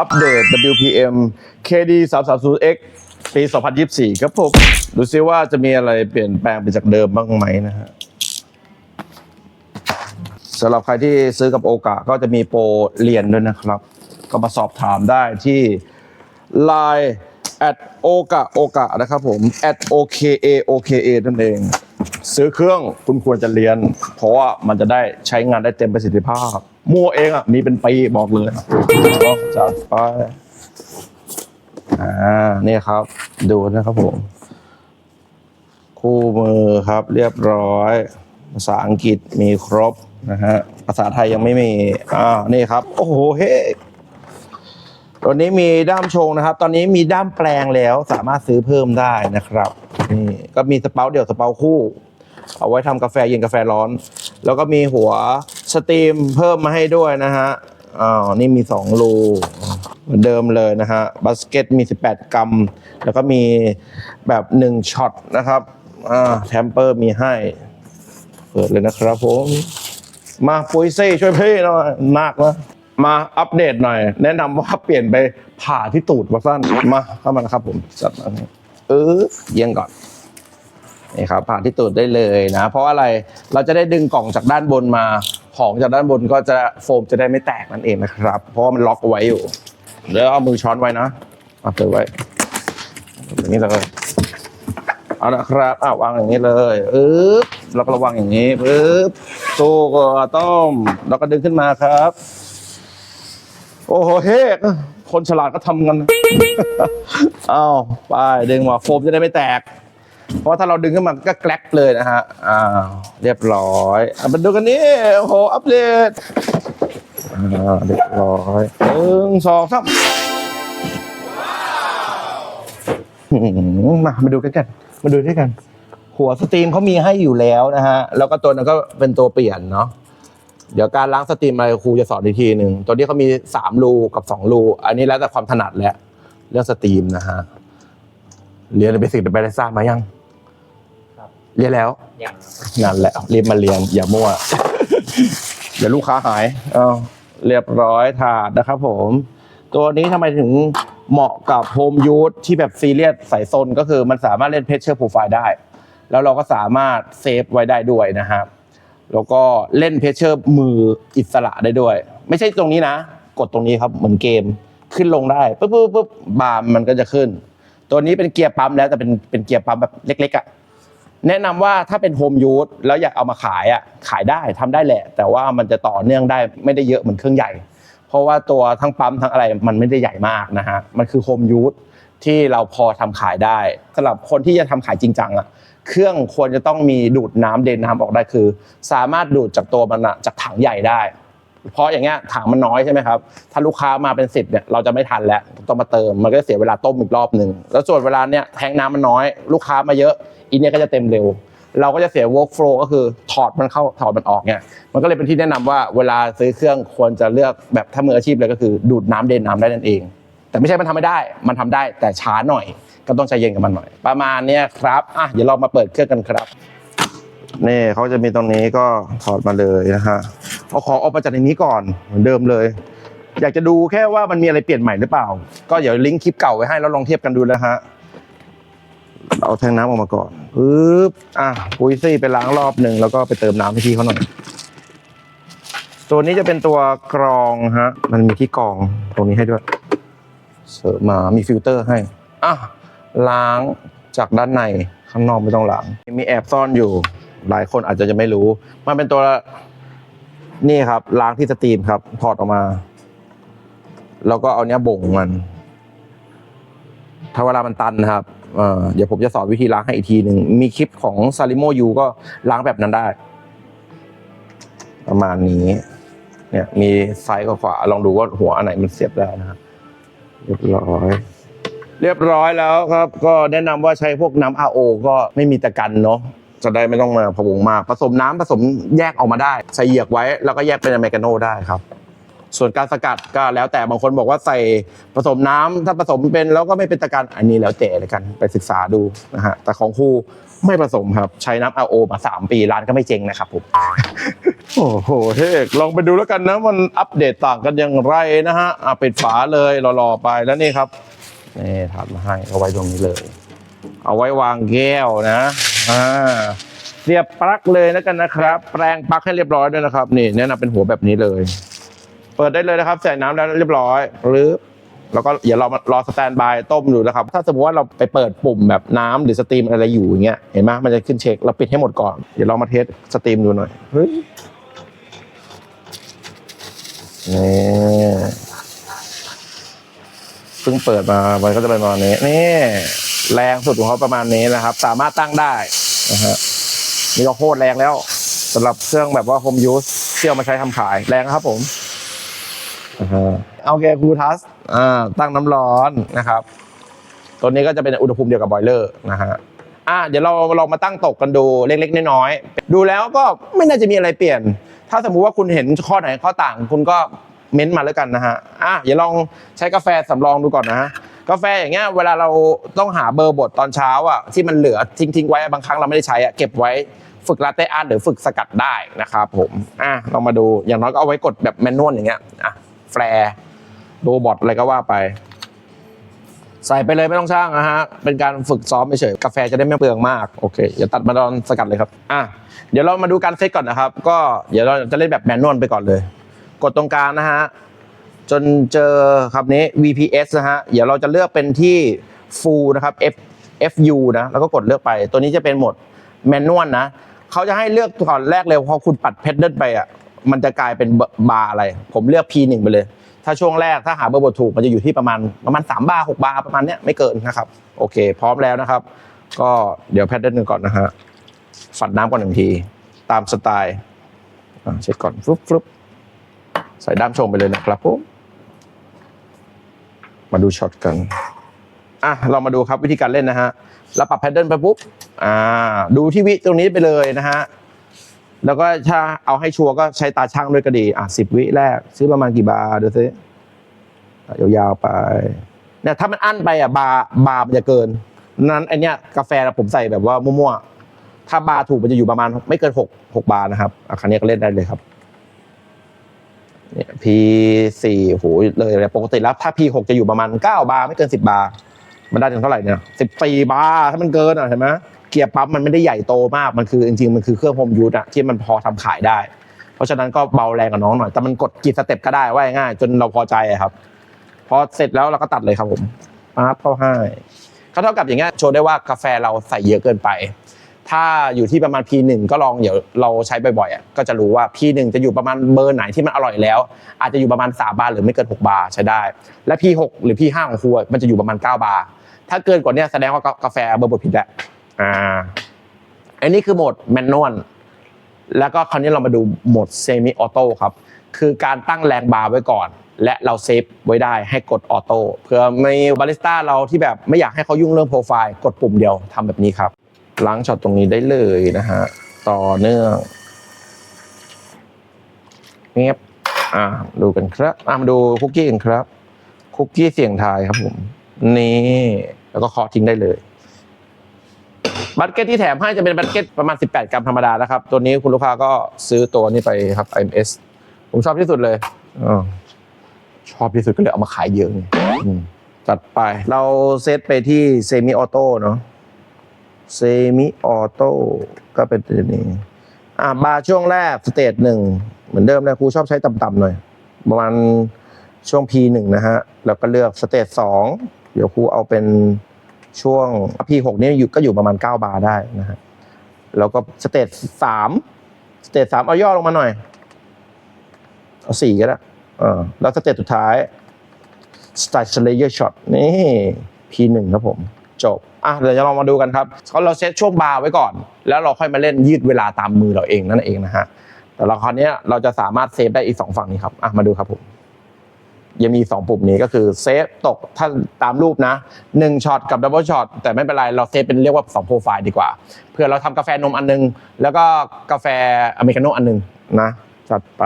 อัปเดต WPM KD 330X ปี 2024 ครับผม ดูซิว่าจะมีอะไรเปลี่ยนแปลงไปจากเดิมบ้างไหมนะฮะสำหรับใครที่ซื้อกับโอกาก็จะมีโปรเรียนด้วยนะครับ ก็มาสอบถามได้ที่ Line แอดโอกะโอกะนะครับผม at oka oka นั่นเอง ซื้อเครื่องคุณควรจะเรียน เพราะว่ามันจะได้ใช้งานได้เต็มประสิทธิภาพ มั่วเองอะมีเป็นปีบอกเลยเอาจัดไปอ่านี่ครับ ดูนะครับผม คู่มือครับเรียบร้อย ภาษาอังกฤษมีครบนะฮะภาษาไทยยังไม่มีอ่านี่ครับ โอ้โหเฮ้ตัวนี้มีด้ามชงนะครับ ตอนนี้มีด้ามแปลงแล้วสามารถซื้อเพิ่มได้นะครับ นี่ก็มีสเปาเดี่ยวสเปาคู่ เอาไว้ทำกาแฟเย็นกาแฟร้อน แล้วก็มีหัวสตรีมเพิ่มมาให้ด้วยนะฮะอ้าวนี่มี 2 รูเหมือนเดิมเลยนะฮะบาสเกตมี 18 กรัม แล้วก็มีแบบ 1ช็อตนะครับอ่าแทมเปอร์มีให้ เปิดเลยนะครับผม มาปุ้ยเซ่ช่วยพี่หน่อยหนักนะมาอัปเดตหน่อย แนะนำว่าเปลี่ยนไปผ่าที่ตูดว่าสั้นมาเข้ามานะครับผมจัดมาเออเยี่ยงก่อน นี่ครับผ่าที่ตูดได้เลยนะ เพราะอะไรเราจะได้ดึงกล่องจากด้านบนมา ของจากด้านบนก็จะโฟมจะได้ไม่แตกนั่นเองนะครับ เพราะว่ามันล็อกเอาไว้อยู่เดี๋ยวเอามือช้อนไว้นะเอาเปิดไว้อย่างนี้เลยเอาละครับอ่าวางอย่างนี้เลยอึ๊บแล้วก็ระวังอย่างนี้ปึ๊บตู้ก็ต้มแล้วก็ดึงขึ้นมาครับ โอ้โหเฮ้คนฉลาดก็ทำกันอ้าวไปดึงมาโฟมจะได้ไม่แตก เพราะถ้าเราดึงขึ้นมาก็แกลกเลยนะฮะอ้าวเรียบร้อยอะมาดูกันนี่โอ้โหอัปเดตอ่าเรียบร้อยหนึ่งสองสามอื้อหือมามาดูกันกัน มาดูด้วยกัน หัวสตรีมเขามีให้อยู่แล้วนะฮะ แล้วก็ตัวนั้นก็เป็นตัวเปลี่ยนเนาะ เดี๋ยวการล้างสตรีมอะไรครูจะสอนอีกทีหนึ่งตัวนี้เขามีสามรูกับสองรู อันนี้แล้วแต่ความถนัดแหละ เรื่องสตรีมนะฮะ เรียนเบสิกเดอะแบรซ่ามายังครับ เรียนแล้วอย่างนั่นแหละรีบมาเรียนอย่ามั่ว เดี๋ยวลูกค้าหายเอาเรียบร้อยถาดนะครับผม ตัวนี้ทำไมถึงเหมาะกับโฮมยูทที่แบบซีเรียสใส่โซนก็คือมันสามารถเล่นเพชเชอร์โปรไฟล์ได้ แล้วเราก็สามารถเซฟไว้ได้ด้วยนะครับ แล้วก็เล่นเพชเชอร์มืออิสระได้ด้วย ไม่ใช่ตรงนี้นะ กดตรงนี้ครับเหมือนเกมขึ้นลงได้ปุ๊บปุ๊บปุ๊บบาร์มมันก็จะขึ้น ตัวนี้เป็นเกียร์ปั๊มแล้วแต่เป็นเป็นเกียร์ปั๊มแบบเล็กๆอะ แนะนำว่าถ้าเป็นโฮมยูสแล้วอยากเอามาขายอะขายได้ทำได้แหละ แต่ว่ามันจะต่อเนื่องได้ไม่ได้เยอะเหมือนเครื่องใหญ่ เพราะว่าตัวทั้งปั๊มทั้งอะไรมันไม่ได้ใหญ่มากนะฮะมันคือโฮมยูสที่เราพอทำขายได้สำหรับคนที่จะทำขายจริงจังอะเครื่องควรจะต้องมีดูดน้ำเดนน้ำออกได้คือ สามารถดูดจากตัวมันจากถังใหญ่ได้ เพราะอย่างเงี้ยถังมันน้อยใช่ไหมครับ ถ้าลูกค้ามาเป็นสิบเนี่ยเราจะไม่ทันแล้วต้องมาเติมมันก็เสียเวลาต้มอีกรอบหนึ่งแล้วส่วนเวลาเนี้ยแทงน้ำมันน้อย ลูกค้ามาเยอะอีเนี่ยก็จะเต็มเร็ว เราก็จะเสีย work flow ก็คือถอดมันเข้าถอดมันออกเนี่ยมันก็เลยเป็นที่แนะนำว่าเวลาซื้อเครื่องควรจะเลือกแบบถ้ามืออาชีพเลยก็คือดูดน้ำเดนน้ำได้นั่นเอง แต่ไม่ใช่มันทำไม่ได้ มันทำได้แต่ช้าหน่อย ก็ต้องใจเย็นกับมันหน่อย ประมาณนี้ครับอะเดี๋ยวเรามาเปิดเครื่องกันครับ นี่เขาจะมีตรงนี้ก็ถอดมาเลยนะฮะเอาของออกมาจากในนี้ก่อนเหมือนเดิมเลย อยากจะดูแค่ว่ามันมีอะไรเปลี่ยนใหม่หรือเปล่า ก็เดี๋ยวลิงก์คลิปเก่าไว้ให้แล้วลองเทียบกันดูนะฮะเอาแทงน้ำออกมาก่อนปึ๊บอะปุยซี่ไปล้างรอบหนึ่งแล้วก็ไปเติมน้ำให้พี่เขาหน่อยตัวนี้จะเป็นตัวกรองฮะ มันมีที่กรองตรงนี้ให้ด้วยเสริมมามีฟิลเตอร์ให้อะล้างจากด้านในข้างนอกไม่ต้องล้าง มีแอบซ่อนอยู่ หลายคนอาจจะยังไม่รู้ มันเป็นตัวนี่ครับล้างที่สตรีมครับ ถอดออกมา แล้วก็เอาเนี้ยบ่งมัน ถ้าเวลามันตันนะครับเอ่อเดี๋ยวผมจะสอนวิธีล้างให้อีกทีหนึ่ง มีคลิปของซาริโมยูก็ล้างแบบนั้นได้ ประมาณนี้ เนี่ย มีซ้ายกับขวาลองดูว่าหัวอันไหนมันเสียบได้นะครับเรียบร้อยเรียบร้อยแล้วครับ ก็แนะนำว่าใช้พวกน้ำ RO ก็ไม่มีตะกันเนาะ จะได้ไม่ต้องมาพะวงมากผสมน้ำผสมแยกออกมาได้ใส่เหยือกไว้แล้วก็แยกเป็นอเมริกาโน่ได้ครับส่วนการสกัดก็แล้วแต่บางคนบอกว่าใส่ผสมน้ำถ้าผสมเป็นแล้วก็ไม่เป็นตะการอันนี้แล้วแต่เลยกันไปศึกษาดูนะฮะแต่ของครูไม่ผสมครับ ใช้น้ำ RO มา 3 ปีร้านก็ไม่เจ๊งนะครับผมโอ้โหเฮ้ลองไปดูแล้วกันนะมันอัปเดตต่างกันอย่างไรนะฮะอะปิดฝาเลยรอๆไปแล้วนี่ครับนี่ถาดมาให้เอาไว้ตรงนี้เลย เอาไว้วางแก้วนะ อ่าเสียบปลั๊กเลยแล้วกันนะครับ แปลงปลั๊กให้เรียบร้อยด้วยนะครับ นี่แนะนำเป็นหัวแบบนี้เลย เปิดได้เลยนะครับ ใส่น้ำแล้วเรียบร้อยหรือแล้วก็อย่ารอรอสแตนบายต้มอยู่นะครับ ถ้าสมมติว่าเราไปเปิดปุ่มแบบน้ำหรือสตรีมอะไรอยู่อย่างเงี้ยเห็นไหมมันจะขึ้นเช็คเราปิดให้หมดก่อน เดี๋ยวเรามาเทสสตรีมดูหน่อยเฮ้ยนี่เพิ่งเปิดมามันก็จะเป็นประมาณนี้นี่ แรงสุดของเขาประมาณนี้นะครับ สามารถตั้งได้นะฮะนี่ก็โคตรแรงแล้วสำหรับเครื่องแบบว่า home use ที่เอามาใช้ทำขายแรงครับผมอ่าฮะโอเคครูทัสอ่าตั้งน้ำร้อนนะครับ ตัวนี้ก็จะเป็นอุณหภูมิเดียวกับบอยเลอร์นะฮะอะเดี๋ยวเราลองมาตั้งตกกันดูเล็กๆน้อยๆดูแล้วก็ไม่น่าจะมีอะไรเปลี่ยน ถ้าสมมุติว่าคุณเห็นข้อไหนข้อต่าง คุณก็เม้นต์มาแล้วกันนะฮะอะเดี๋ยวลองใช้กาแฟสำรองดูก่อนนะ กาแฟอย่างเงี้ยเวลาเราต้องหาเบอร์บดตอนเช้าอะที่มันเหลือทิ้งๆไว้บางครั้งเราไม่ได้ใช้อะเก็บไว้ฝึกลาเต้อาร์ตหรือฝึกสกัดได้นะครับผมอะลองมาดูอย่างน้อยก็เอาไว้กดแบบแมนนวลอย่างเงี้ยอะแฟร์โรบอทอะไรก็ว่าไป ใส่ไปเลยไม่ต้องช่างนะฮะเป็นการฝึกซ้อมเฉยกาแฟจะได้ไม่เปลืองมากโอเคเดี๋ยวตัดมาตอนสกัดเลยครับอะเดี๋ยวเรามาดูการเซตก่อนนะครับ ก็เดี๋ยวเราจะเล่นแบบแมนนวลไปก่อนเลย กดตรงกลางนะฮะ จนเจอคำนี้ VPS นะฮะ เดี๋ยวเราจะเลือกเป็นที่ full นะครับ F FU นะ แล้วก็กดเลือกไป ตัวนี้จะเป็นโหมดแมนนวลนะ เขาจะให้เลือกก่อนแรกเลย พอคุณปัดเพดเดิลไปอะ มันจะกลายเป็นบาร์อะไร ผมเลือก P1 ไปเลย ถ้าช่วงแรกถ้าหาเบอร์บทถูกมันจะอยู่ที่ประมาณประมาณ3บาร์6บาร์ประมาณเนี้ยไม่เกินนะครับ โอเค พร้อมแล้วนะครับ ก็เดี๋ยวแพดเดิลกันก่อนนะฮะ ฝัดน้ำก่อนหนึ่งที ตามสไตล์เช็ดก่อนฟลุ๊บฟลุ๊บใส่ด้ามชงไปเลยนะครับผม มาดูช็อตกัน อะ เรามาดูครับวิธีการเล่นนะฮะเราปรับแพดเดิลไปปุ๊บ อ่า ดูที่วิตรงนี้ไปเลยนะฮะ แล้วก็ถ้าเอาให้ชัวร์ก็ใช้ตาช่างด้วยก็ดี อะสิบวิแรก ซื้อประมาณกี่บาร์ดูซิยาวๆไป เนี่ยถ้ามันอั้นไปอะบาร์บาร์มันจะเกิน นั้นไอเนี้ยกาแฟผมใส่แบบว่ามั่วๆ ถ้าบาร์ถูกมันจะอยู่ประมาณไม่เกินหกหกบาร์นะครับอะคันนี้ก็เล่นได้เลยครับ เนี่ย P สี่โหเลยเลยปกติแล้วถ้า P หกจะอยู่ประมาณเก้าบาร์ไม่เกินสิบบาร์มันได้ถึงเท่าไหร่เนี่ยสิบปีบาร์ถ้ามันเกินอะเห็นไหมเกียร์ปั๊มมันไม่ได้ใหญ่โตมากมันคือจริงๆมันคือเครื่องโฮมยูทอะที่มันพอทำขายได้ เพราะฉะนั้นก็เบาแรงกับน้องหน่อย แต่มันกดกี่สเต็ปก็ได้ว่าง่ายจนเราพอใจครับพอเสร็จแล้วเราก็ตัดเลยครับผมปั๊บเข้าให้ก็เท่ากับอย่างเงี้ยโชว์ได้ว่ากาแฟเราใส่เยอะเกินไป ถ้าอยู่ที่ประมาณ P1 ก็ลองเดี๋ยวเราใช้บ่อยๆก็จะรู้ว่า P1 จะอยู่ประมาณเบอร์ไหนที่มันอร่อยแล้ว อาจจะอยู่ประมาณ 3 บาร์หรือไม่เกิน 6 บาร์ใช้ได้ และ P6 หรือ P5 ของครูอะมันจะอยู่ประมาณ 9 บาร์ถ้าเกินกว่านี้แสดงว่ากาแฟเบอร์บดผิดแล้วอ่าอันนี้คือโหมดแมนนวลแล้วก็คราวนี้เรามาดูโหมดเซมิออโต้ครับ คือการตั้งแรงบาร์ไว้ก่อน และเราเซฟไว้ได้ให้กดออโต้เพื่อไม่บาริสต้าเราที่แบบไม่อยากให้เขายุ่งเรื่องโปรไฟล์ กดปุ่มเดียวทำแบบนี้ครับ ล้างช็อตตรงนี้ได้เลยนะฮะ ต่อเนื่องเงียบอ่าดูกันครับอ่ามาดูคุกกี้กันครับ คุกกี้เสี่ยงทายครับผม นี่ แล้วก็คาะทิ้งได้เลยบัตเก็ตที่แถมให้จะเป็นบัตเก็ตประมาณ 18 กรัมธรรมดานะครับ ตัวนี้คุณลูกค้าก็ซื้อตัวนี้ไปครับ IMS ผมชอบที่สุดเลยอชอบที่สุดก็เลยเอามาขายเยอะไงอืมจัดไป เราเซตไปที่เซมิออโต้เนาะ เซมิออโต้ก็เป็นตัวนี้ อ่าบาร์ช่วงแรกสเตจหนึ่งเหมือนเดิมเลยครูชอบใช้ต่ำๆหน่อย ประมาณช่วง P1 นะฮะ แล้วก็เลือกสเตจสองเดี๋ยวครูเอาเป็นช่วง P6 นี่อยู่ก็อยู่ประมาณ 9 บาร์ได้นะฮะ แล้วก็สเตจสามสเตจสามเอาย่อลงมาหน่อย เอาสี่ก็ได้อ่าแล้วสเตจสุดท้ายสไตล์สเลเยอร์ช็อตนี่ P1 ครับผม จบ อะเดี๋ยวจะลองมาดูกันครับเขาเราเซตช่วงบาร์ไว้ก่อน แล้วเราค่อยมาเล่นยืดเวลาตามมือเราเองนั่นเองนะฮะแต่เราคราวนี้เราจะสามารถเซฟได้อีกสองฝั่งนี้ครับอะมาดูครับผมยังมีสองปุ่มนี้ก็คือเซฟตกถ้าตามรูปนะหนึ่งช็อตกับดับเบิลช็อตแต่ไม่เป็นไร เราเซฟเป็นเรียกว่าสองโปรไฟล์ดีกว่า เพื่อเราทำกาแฟนมอันนึง แล้วก็กาแฟอเมริกาโน่อันนึงนะจัดไป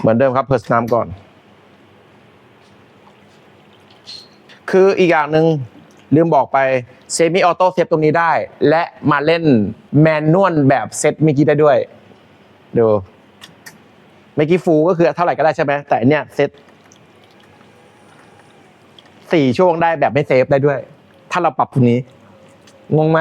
เหมือนเดิมครับเพิร์สน้ำก่อน คืออีกอย่างหนึ่ง ลืมบอกไปเซมิออโต้เซฟตรงนี้ได้ และมาเล่นแมนนวลแบบเซตเมื่อกี้ได้ด้วย ดูเมื่อกี้ฟูก็คือเท่าไหร่ก็ได้ใช่ไหมแต่อันเนี้ยเซตสี่ช่วงได้แบบไม่เซฟได้ด้วย ถ้าเราปรับตรงนี้ งงไหม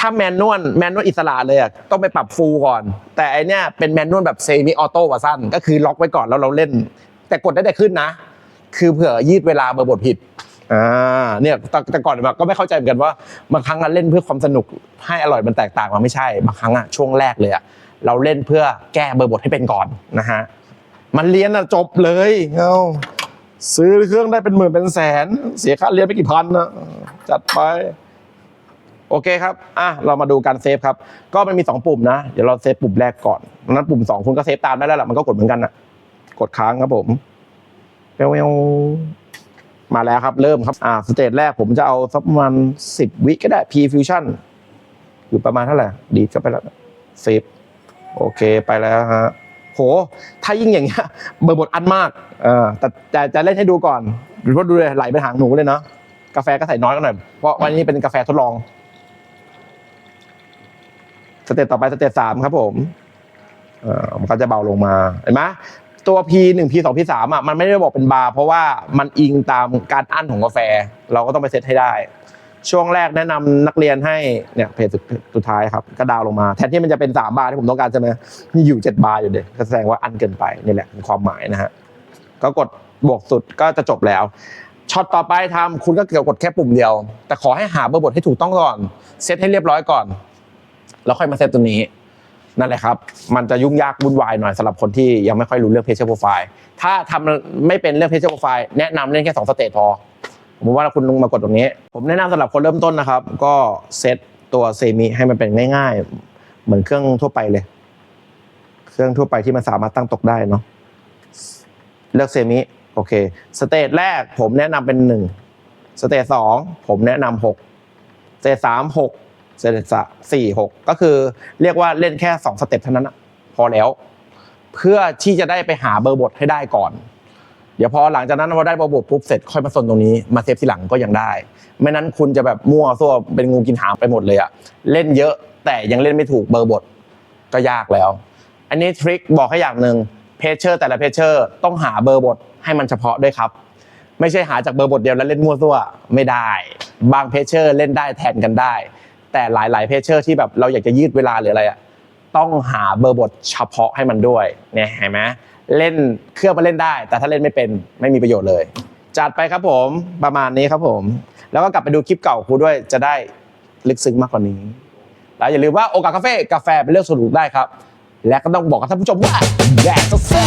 ถ้าแมนนวลแมนนวลอิสระเลยอะต้องไปปรับฟูก่อน แต่อันเนี้ยเป็นแมนนวลแบบเซมิออโต้ว่าสั้น ก็คือล็อกไว้ก่อนแล้วเราเล่น แต่กดได้แต่ขึ้นนะ คือเผื่อยืดเวลาเบอร์บทผิด อ่าเนี่ยแต่แต่ก่อนแบบก็ไม่เข้าใจเหมือนกันว่าบางครั้งอะเล่นเพื่อความสนุกให้อร่อยมันแตกต่างมาไม่ใช่บางครั้งอะช่วงแรกเลยอะเราเล่นเพื่อแก้เบอร์บทให้เป็นก่อนนะฮะมันเรียนอะจบเลยเอาซื้อเครื่องได้เป็นหมื่นเป็นแสน เสียค่าเรียนไปกี่พันนะจัดไปโอเคครับ อะ เรามาดูการเซฟครับ ก็มันมีสองปุ่มนะ เดี๋ยวเราเซฟปุ่มแรกก่อนนั้นปุ่มสองคุณก็เซฟตามได้แล้วล่ะ มันก็กดเหมือนกันนะกดค้างครับผมเวล มาแล้วครับ เริ่มครับ อ่า สเตจแรกผมจะเอาสักประมาณสิบวิก็ได้ P Fusion อยู่ประมาณเท่าไหร่ ดีก็ไปแล้วเซฟโอเคไปแล้วฮะโห ถ้ายิ่งอย่างเงี้ยเบอร์บทอันมากเออแต่แต่จะเล่นให้ดูก่อนดูว่าดูเลยไหลไปหางหนูเลยเนาะกาแฟก็ใส่น้อยกันหน่อย เพราะวันนี้เป็นกาแฟทดลอง สเตจต่อไปสเตจสามครับผมเอ่อมันก็จะเบาลงมา เห็นไหม ตัว P หนึ่ง P สอง P สามอะมันไม่ได้บอกเป็นบาร์เพราะว่ามันอิงตามการอั้นของกาแฟ เราก็ต้องไปเซตให้ได้ ช่วงแรกแนะนำนักเรียนให้เนี่ยเพจสุดสุดท้ายครับก็ดาวลงมาแทนที่มันจะเป็นสามบาร์ที่ผมต้องการใช่ไหมนี่อยู่เจ็ดบาร์อยู่เด็ก็แสดงว่าอันเกินไปนี่แหละคือความหมายนะฮะก็กดบวกสุดก็จะจบแล้วช็อตต่อไปทำคุณก็เกี่ยวกดแค่ปุ่มเดียว แต่ขอให้หาเบอร์บทให้ถูกต้องก่อนเซตให้เรียบร้อยก่อน แล้วค่อยมาเซตตัวนี้ นั่นแหละครับ มันจะยุ่งยากวุ่นวายหน่อยสำหรับคนที่ยังไม่ค่อยรู้เรื่อง Pressure Profile ถ้าทำไม่เป็นเรื่อง Pressure Profile แนะนำเล่นแค่2สเตจพอผมว่าคุณลงมากดตรงนี้ ผมแนะนำสำหรับคนเริ่มต้นนะครับ ก็เซตตัวเซมิให้มันเป็นง่าย ๆ เหมือนเครื่องทั่วไปเลย เครื่องทั่วไปที่มันสามารถตั้งตกได้เนาะเลือกเซมิโอเคสเตจแรกผมแนะนำเป็นหนึ่งสเตจสองผมแนะนำหกสเตจสามหก สเตจสามสี่หกก็คือเรียกว่าเล่นแค่สองสเต็ปเท่านั้นนะพอแล้ว เพื่อที่จะได้ไปหาเบอร์บทให้ได้ก่อน เดี๋ยวพอหลังจากนั้นพอได้เบอร์บทปุ๊บเสร็จค่อยมาสนตรงนี้มาเซฟทีหลังก็ยังได้ ไม่นั้นคุณจะแบบมั่วซั่วเป็นงูกินหางไปหมดเลยอะเล่นเยอะแต่ยังเล่นไม่ถูกเบอร์บทก็ยากแล้ว อันนี้ทริคบอกให้อย่างหนึ่งเพเชอร์แต่ละเพเชอร์ต้องหาเบอร์บทให้มันเฉพาะด้วยครับ ไม่ใช่หาจากเบอร์บทเดียวแล้วเล่นมั่วซั่วไม่ได้ บางเพเชอร์เล่นได้แทนกันได้ แต่หลาย ๆ เพจเชอร์ที่แบบเราอยากจะยืดเวลาหรืออะไรอะต้องหาเบอร์บทเฉพาะให้มันด้วยเนี่ยเห็นไหมเล่นเครื่องมาเล่นได้ แต่ถ้าเล่นไม่เป็นไม่มีประโยชน์เลย จัดไปครับผมประมาณนี้ครับผม แล้วก็กลับไปดูคลิปเก่าครูด้วยจะได้ลึกซึ้งมากกว่านี้ แล้วอย่าลืมว่าโอกาสคาเฟ่กาแฟเป็นเรื่องสนุกได้ครับ และก็ต้องบอกกับท่านผู้ชมว่าแดกก็แซ่